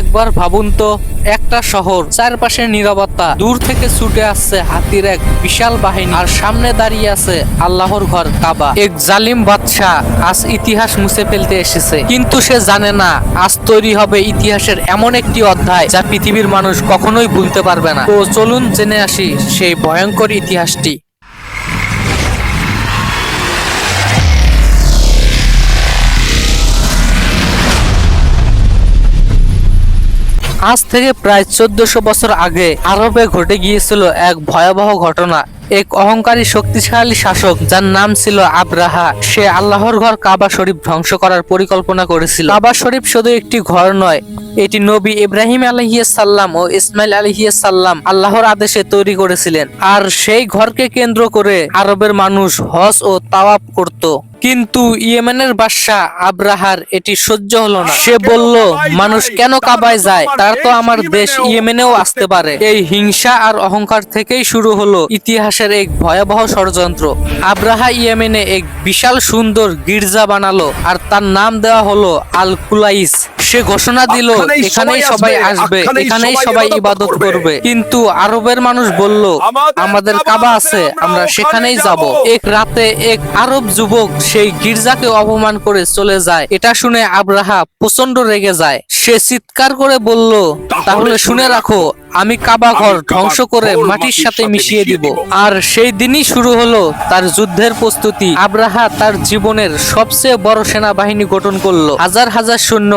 একবার ভাবুন তো, একটা শহর চারপাশে নিরাপত্তা, দূর থেকে ছুটে আসছে হাতির এক বিশাল বাহিনী। আর সামনে দাঁড়িয়ে আছে আল্লাহর ঘর, কাবা। এক জালিম বাদশাহ আজ ইতিহাস মুছে ফেলতে এসেছে। কিন্তু সে জানে না, আজ তৈরি হবে ইতিহাসের এমন একটি অধ্যায় যা পৃথিবীর মানুষ কখনোই ভুলতে পারবে না। তো চলুন জেনে আসি সেই ভয়ঙ্কর ইতিহাসটি। আজ থেকে প্রায় চোদ্দশো বছর আগে আরবে ঘটে গিয়েছিল এক ভয়াবহ ঘটনা। এক অহংকারী শক্তিশালী শাসক যার নাম ছিল আব্রাহা। সে আল্লাহর ঘর কাবা শরীফ ধ্বংস করার পরিকল্পনা করেছিল। কাবা শরীফ শুধু একটি ঘর নয়, এটি নবী ইব্রাহিম আলহিয়াসাল্লাম ও ইসমাইল আলহিয়াসাল্লাম আল্লাহর আদেশে তৈরি করেছিলেন। আর সেই ঘরকে কেন্দ্র করে আরবের মানুষ হজ ও তাওয়াব করত। কিন্তু ইয়েমেনের বাদশাহ আব্রাহার এটি সহ্য হলো না। সে বলল, মানুষ কেন কাবায় যায়? তার তো আমার দেশ ইয়েমেনেও আসতে পারে। এই হিংসা আর অহংকার থেকেই শুরু হলো ইতিহাসের এক ভয়াবহ ষড়যন্ত্র। আব্রাহা ইয়েমেনে এক বিশাল সুন্দর গির্জা বানালো আর তার নাম দেওয়া হলো আল কুলাইস সে ঘোষণা দিল এখানেই সবাই আসবে, এখানেই সবাই ইবাদত করবে। কিন্তু আরবের মানুষ বলল আমাদের কাবা আছে, আমরা সেখানেই যাব। এক রাতে এক আরব যুবক সেই গির্জাকে অপমান করে চলে যায়। এটা শুনে আব্রাহা প্রচণ্ড রেগে যায়। সে চিৎকার করে বলল তাহলে শুনে রাখো আমি কাবা ঘর ধ্বংস করে মাটির সাথে মিশিয়ে দিব। আর সেই দিনই শুরু হলো তার যুদ্ধের প্রস্তুতি। আব্রাহা তার জীবনের সবচেয়ে বড় সেনাবাহিনী গঠন করল। হাজার হাজার সৈন্য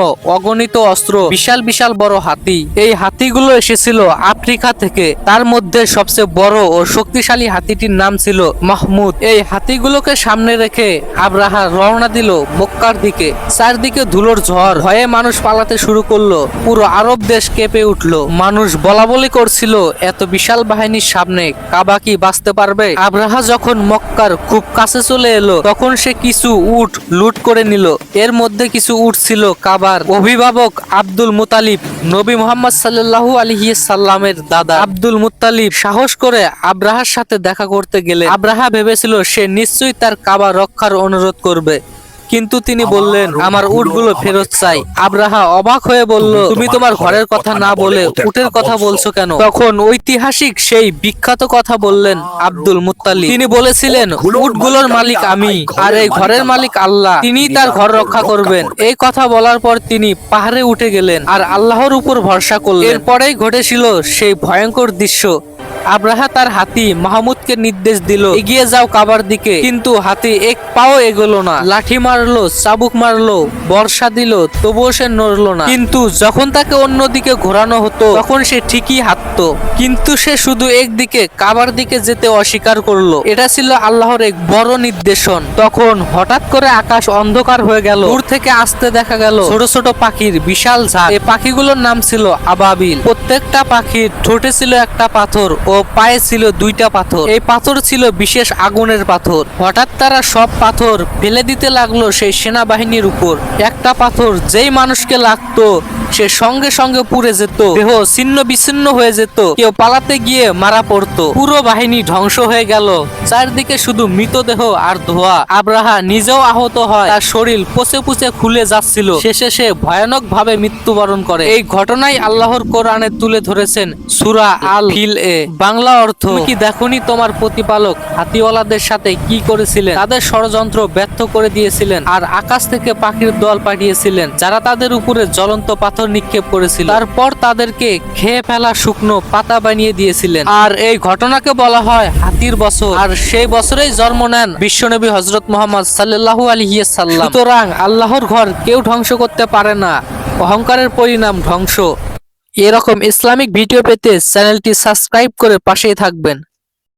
অগণিত অস্ত্র, বিশাল বিশাল বড় হাতি। এই হাতিগুলো এসেছিল আফ্রিকা থেকে। তার মধ্যে সবচেয়ে বড় ও শক্তিশালী হাতিটির নাম ছিল মাহমুদ। এই হাতিগুলোকে সামনে রেখে আব্রাহা রওনা দিল মক্কার দিকে। চারদিকে ধুলোর ঝড়, ভয়ে মানুষ পালাতে শুরু করল। পুরো আরব দেশ কেঁপে উঠল। মানুষ বলা বলি করছিল, এত বিশাল বাহিনীর সামনে কাবা কি বাঁচতে পারবে? আব্রাহা যখন মক্কার খুব কাছে চলে এলো, তখন সে কিছু উট লুট করে নিল। এর মধ্যে কিছু উট ছিল কাবার। অভিভাবক আব্দুল মুতালিব, নবী মোহাম্মদ সাল্লাল্লাহু আলহি সাল্লামের দাদা আব্দুল মুতালিব সাহস করে আব্রাহার সাথে দেখা করতে গেলে আব্রাহা ভেবেছিল সে নিশ্চয়ই তার কাবা রক্ষার অনুরোধ করবে। কিন্তু তিনি বললেন আমার উটগুলো ফেরত চাই। আব্রাহা অবাক হয়ে বলল তুমি তোমার ঘরের কথা না বলে উটের কথা বলছো কেন? তখন ঐতিহাসিক সেই বিখ্যাত কথা বললেন আব্দুল মুত্তালিব। তিনি বলেছিলেন উটগুলোর মালিক আমি আর এই ঘরের মালিক আল্লাহ। তিনি তার ঘর রক্ষা করবেন। এই কথা বলার পর তিনি পাহাড়ে উঠে গেলেন আর আল্লাহর উপর ভরসা করলেন। এরপরেই ঘটেছিল সেই ভয়ঙ্কর দৃশ্য। আব্রাহা তার হাতি মাহমুদকে নির্দেশ দিল, এগিয়ে যাও কাবার দিকে। কিন্তু হাতি এক পাও এগোলো না। লাঠি মারলো, চাবুক মারলো, বর্ষা দিল, তবুও সে নড়লো না। কিন্তু যখন তাকে অন্যদিকে ঘোরানো হতো, তখন সে ঠিকই হাঁটতো। কিন্তু সে শুধু একদিকে, কাবার দিকে যেতে অস্বীকার করল। এটা ছিল আল্লাহর এক বড় নির্দেশন। তখন হঠাৎ করে আকাশ অন্ধকার হয়ে গেল। দূর থেকে আসতে দেখা গেল ছোট ছোট পাখির বিশাল ঝাঁক। এই পাখিগুলোর নাম ছিল আবাবিল। প্রত্যেকটা পাখির ঠোঁটে ছিল একটা পাথর ও পায়ে ছিল দুইটা পাথর। এই পাথর ছিল বিশেষ আগুনের পাথর। হঠাৎ তারা সব পাথর ফেলে দিতে লাগল সেই সেনাবাহিনীর উপর। একটা পাথর যেই মানুষকে লাগতো, সে সঙ্গে সঙ্গে পুড়ে যেত, দেহ ছিন্ন বিচ্ছিন্ন হয়ে যেত, কেউ পালাতে গিয়ে মারা পড়তো। পুরো বাহিনী ধ্বংস হয়ে গেল। চারদিকে শুধু মৃতদেহ আর ধোয়া। আব্রাহা নিজেও আহত হয়। তার শরীর পচে পুচে খুলে যাচ্ছিল। শেষে সে ভয়ানক ভাবে মৃত্যুবরণ করে। এই ঘটনাই আল্লাহর কোরআনে তুলে ধরেছেন সুরা আল ফিল এ বাংলা অর্থ। কি দেখনি তোমার প্রতিপালক হাতিওয়ালাদের সাথে কি করেছিলেন? তাদের ষড়যন্ত্র ব্যর্থ করে দিয়েছিলেন আর আকাশ থেকে পাখির দল পাঠিয়েছিলেন যারা তাদের উপরে জ্বলন্ত পাথর নিক্ষেপ করেছিল। তারপর তাদেরকে খেয়ে ফেলা শুকনো পাতা বানিয়ে দিয়েছিলেন। আর এই ঘটনাকে বলা হয় হাতির বছর। আর সেই বছরেই জন্ম নেন বিশ্বনবী হজরত মোহাম্মদ সাল্লাল্লাহু আলাইহি সাল্লাম সুতরাং আল্লাহর ঘর কেউ ধ্বংস করতে পারে না। অহংকারের পরিণাম ধ্বংস। এরকম ইসলামিক ভিডিও পেতে চ্যানেলটি সাবস্ক্রাইব করে পাশেই থাকবেন।